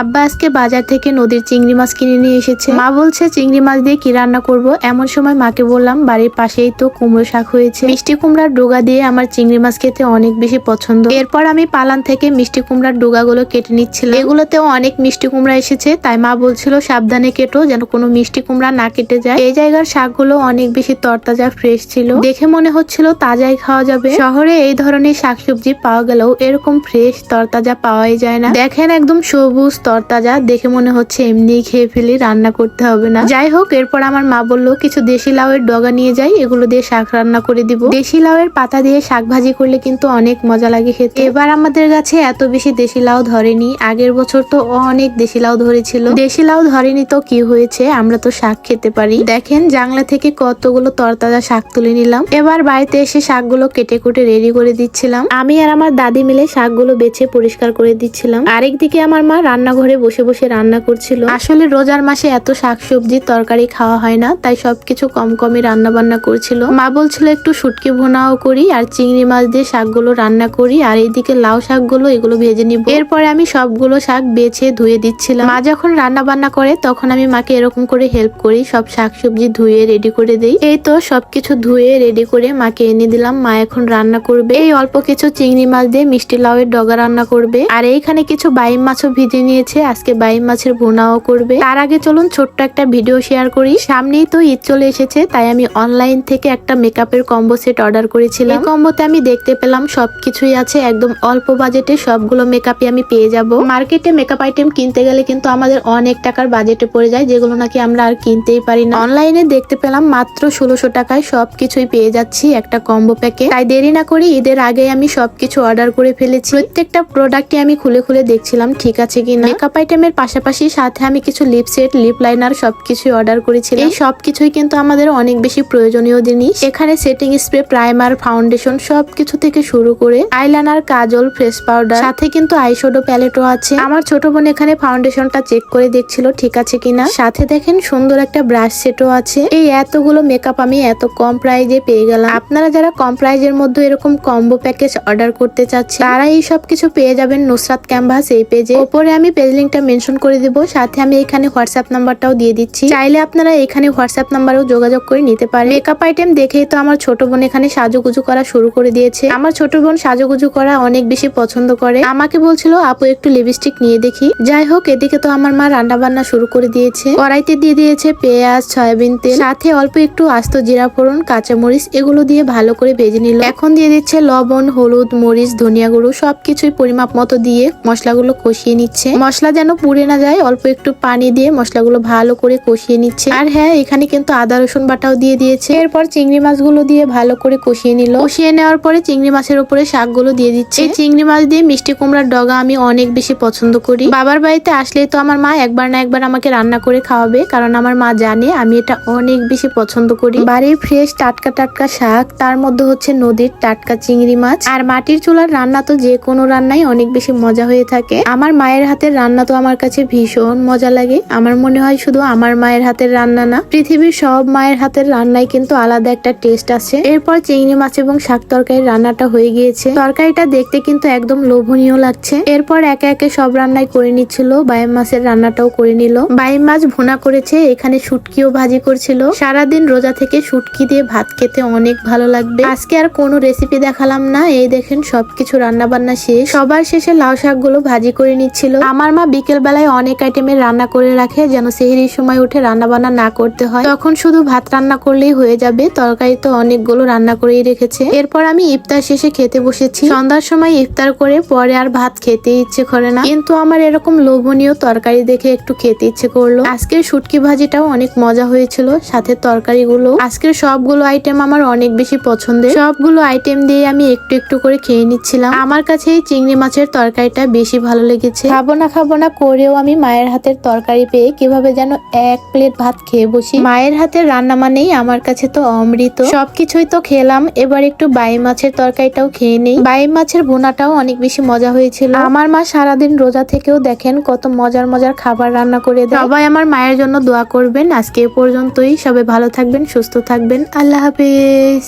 আব্বা আজকে বাজার থেকে নদীর চিংড়ি মাছ কিনে নিয়ে এসেছে। মা বলছে, চিংড়ি মাছ দিয়ে কি রান্না করব? এমন সময় মাকে বললাম, বাড়ির পাশেই তো কুমড়ো শাক হয়েছে। মিষ্টি কুমড়ার ডোগা দিয়ে আমার চিংড়ি মাছ খেতে অনেক বেশি পছন্দ। এরপর আমি পালান থেকে মিষ্টি কুমড়ার ডোগাগুলো কেটে নিচ্ছিলাম। এগুলোতেও অনেক মিষ্টি কুমড়া এসেছে, তাই মা বলছিল, সাবধানে কেটো, যেন কোনো মিষ্টি কুমড়া না কেটে যায়। এই জায়গার শাকগুলো অনেক বেশি তরতাজা, ফ্রেশ ছিল। দেখে মনে হচ্ছিল তাজাই খাওয়া যাবে। শহরে এই ধরনের শাকসবজি পাওয়া গেলেও এরকম ফ্রেশ, তরতাজা পাওয়াই যায় না। দেখেন একদম সবুজ তরতাজা, দেখে মনে হচ্ছে এমনি খেয়ে ফেলি রান্না করতে হবে না। যাই হোক, এরপর আমার মা বলল, কিছু দেশি লাউয়ের ডগা নিয়ে যাই, এগুলো দিয়ে শাক রান্না করে দিব। দেশি লাউয়ের পাতা দিয়ে শাক ভাজি করলে কিন্তু অনেক মজা লাগে খেতে। এবার আমাদের গাছে এত বেশি দেশি লাউ ধরেনি। আগের বছর তো অনেক দেশি লাউ ধরেছিল। দেশি লাউ ধরেনি তো কি হয়েছে, আমরা তো শাক খেতে পারি। দেখেন জাংলা থেকে কতগুলো তরতাজা শাক তুলে নিলাম। এবার বাড়িতে এসে শাকগুলো কেটে কুটে রেডি করে দিচ্ছিলাম। আমি আর আমার দাদি মিলে শাকগুলো বেছে পরিষ্কার করে দিচ্ছিলাম। আরেকদিকে আমার মা রান্নাঘরে বসে বসে রান্না করছিল। আসলে রোজার মাসে এত শাকসবজি তরকারি খাওয়া হয় না, তাই সবকিছু কম কমই রান্না বান্না করছিল। মা বলছিল, একটু শুটকি ভুনাও করি আর চিংড়ি মাছ দিয়ে শাকগুলো রান্না করি, আর এইদিকে লাউ শাকগুলো এগুলো ভেজে নিব। এরপরে আমি সবগুলো শাক বেছে ধুয়ে দিচ্ছিলাম। মা যখন রান্না বান্না করে, তখন আমি মাকে এরকম করে হেল্প করি, সব শাকসবজি ধুয়ে রেডি করে দিই। এই তো সবকিছু ধুয়ে রেডি করে মাকে এনে দিলাম, মা এখন রান্না করবে। এই অল্প কিছু চিংড়ি মাছ দিয়ে মিষ্টি লাউয়ের ডগা রান্না করবে। আর এইখানে কিছু বাইম মাছও ভিজে নিয়েছে আজকে বাইম মাছের ভুনাও করবে। তার আগে চলুন ছোট্ট একটা ভিডিও শেয়ার করি। সামনেই তো ঈদ চলে এসেছে তাই আমি অনলাইন থেকে একটা মেকআপের কম্বো সেট অর্ডার করেছিলাম। কম্বোতে আমি দেখতে পেলাম সবকিছুই আছে একদম অল্প বাজেটে সবগুলো মেকআপই আমি পেয়ে যাব। মার্কেটে মেকআপ আইটেম কিনতে গেলে কিন্তু আমাদের অনেক টাকার বাজেটে পড়ে যায় যেগুলো নাকি আমরা আর কিনতেই পারি না। অনলাইনে দেখতে পেলাম মাত্র ষোলোশো টাকায় সবকিছুই পেয়ে যাচ্ছি একটা কম্বো প্যাকে তাই দেরি না করে ঈদের আগে আমি সবকিছু অর্ডার করে ফেলেছি। প্রত্যেকটা প্রোডাক্টই আমি খুলে খুলে দেখছিলাম ঠিক আছে কিনা। মেকআপ আইটেমের পাশাপাশি সাথে আমি কিছু লিপ সেট লিপ লাইনার সবকিছুই অর্ডার করেছিলাম। এই সবকিছুই কিন্তু আমাদের অনেক বেশি প্রয়োজনীয় জিনিস। এখানে সেটিং স্প্রে প্রাইমার ফাউন্ডেশন সবকিছু থেকে শুরু করে আইলাইনার কাজল ফেস পাউডার সাথে কিন্তু আইশ্যাডো প্যালেটও আছে। আমার ছোট বোন এখানে ফাউন্ডেশনটা চেক করে দেখছিল ঠিক আছে কিনা? সাথে দেখেন সুন্দর একটা ব্রাশ সেটও আছে। এই এতগুলো মেকআপ আমি এত কম প্রাইজে পেয়ে গেলাম। আপনারা যারা কম প্রাইজের মধ্যে এরকম কম্বো প্যাকেজ অর্ডার করতে চাচ্ছেন তারা এই সব কিছু পেয়ে যাবেন নুসরাত ক্যাম্পাস এই পেজে ওপরে আমি পেজ লিঙ্কটা মেনশন করে দিব, সাথে আমি এখানে হোয়াটসঅ্যাপ নাম্বারটাও দিয়ে দিচ্ছি। চাইলে আপনারা এখানে হোয়াটসঅ্যাপ নাম্বারেও যোগাযোগ করে নিতে পারেন। মেকআপ আইটেম দেখেই তো আমার ছোট বোন এখানে সাজুগুজু করা শুরু করে দিয়েছে। আমার ছোট বোন সাজুগুজু করা অনেক বেশি পছন্দ করে। আমাকে বলছিল, আপু, একটু লিপস্টিক নিয়ে দেখি। যাই হোক, এদিকে তো আমার মা রান্না বান্না শুরু করে দিয়েছে। কড়াইতে দিয়ে দিয়েছে পেঁয়াজ, সয়াবিন তেল, সাথে অল্প একটু আস্ত জিরা ফোড়ন, কাঁচামরিচ, এগুলো দিয়ে ভালো করে ভেজে নিল। এখন দিয়ে দিচ্ছে লবণ, হলুদ, মরিচ, ধনিয়া গুঁড়ো, সবকিছুই পরিমাপ মতো দিয়ে মশলাগুলো কষিয়ে নিচ্ছে। মশলা যেন পুড়ে না যায়, অল্প একটু পানি দিয়ে মশলাগুলো ভালো করে কষিয়ে নিচ্ছে। আর হ্যাঁ এখানে কিন্তু আদা, রসুন বাটাও দিয়ে দিয়েছে। এরপর চিংড়ি মাছগুলো দিয়ে ভালো করে কষিয়ে নিল। কষিয়ে নেওয়ার পরে চিংড়ি মাছের উপরে শাকগুলো দিয়ে দিচ্ছে। এই চিংড়ি মাছ দিয়ে মিষ্টি কুমড়ার ডগা আমি অনেক বেশি পছন্দ করি। বাবার বাড়িতে আসলেই তো আমার মা একবার না একবার আমাকে রান্না করে খাওয়াবে, কারণ আমার মা জানে আমি এটা অনেক বেশি পছন্দ করি। বাড়ির ফ্রেশ টাটকা টাটকা শাক, তার মধ্যে হচ্ছে নদীর টাটকা চিংড়ি মাছ। আর মাটির চুলার রান্না তো যে কোনো রান্নাই অনেক বেশি মজা হয়ে থাকে। আমার মায়ের হাতের রান্না তো আমার কাছে ভীষণ মজা লাগে। আমার মনে হয় শুধু আমার মায়ের হাতের রান্না না, পৃথিবীর সব মায়ের হাতের রান্নায় কিন্তু আলাদা একটা টেস্ট আছে। এরপর চিংড়ি মাছ এবং শাক তরকারির রান্নাটা হয়ে গিয়েছে। তরকারিটা দেখতে কিন্তু একদম লোভনীয় লাগছে। এরপর একে একে সব রান্নাই করে নিচ্ছিল। বাইম মাছের রান্নাটাও করে নিল। বাইম মাছ ভুনা করেছে, এখানে শুটকিও ভাজি করছিল। সারাদিন রোজা থেকে শুটকি দিয়ে ভাত খেতে অনেক ভালো লাগবে। আজকে আর কোনো রেসিপি দেখালাম না। এই দেখেন সবকিছু রান্না বান্না শেষ। সবার শেষে লাউ শাকগুলো ভাজি করে নিচ্ছিল। আমার মা বিকেল বেলায় অনেক আইটেমের রান্না করে রাখে, যেন সেহরির সময় উঠে রান্না বান্না না করতে হয়। তখন শুধু ভাত রান্না করলেই হয়ে যাবে, তরকারি তো অনেকগুলো রান্না করেই রেখেছে। এরপর আমি ইফতার শেষে খেতে বসেছি। সন্ধ্যার সময় ইফতার করে পরে আর ভাত খেতে ইচ্ছে করে না। কিন্তু আমার এরকম লোভনীয় তরকারি দেখে একটু খেতে ইচ্ছে করল। আজকের শুটকি ভাজিটাও অনেক মজা হয়েছিল, সাথে তরকারিগুলো। আজকের সবগুলো আইটেম আমার অনেক বেশি পছন্দের। সবগুলো আইটেম দিয়ে আমি একটু একটু করে খেয়ে নিচ্ছিলাম। আমার কাছে এই চিংড়ি মাছের তরকারিটা বেশি ভালো লেগেছে। খাব না খাব না করেও আমি মায়ের হাতের তরকারি পেয়ে কীভাবে যেন এক প্লেট ভাত খেয়ে বসি। মায়ের হাতের রান্না মানেই আমার কাছে তো অমৃত। সবকিছুই তো খেলাম, এবার একটু বাই মাছের তরকারিটাও খেয়ে নেই। বাই মাছের ভুনাটাও অনেক বেশি মজা হয়েছিল। আমার মা সারাদিন রোজা থেকেও দেখেন কত মজার মজার খাবার রান্না করে দেয়। সবাই আমার মায়ের জন্য দোয়া করবেন। আজকে এ পর্যন্তই। সবাই ভালো থাকবেন, সুস্থ থাকবেন। আল্লাহ হাফিজ।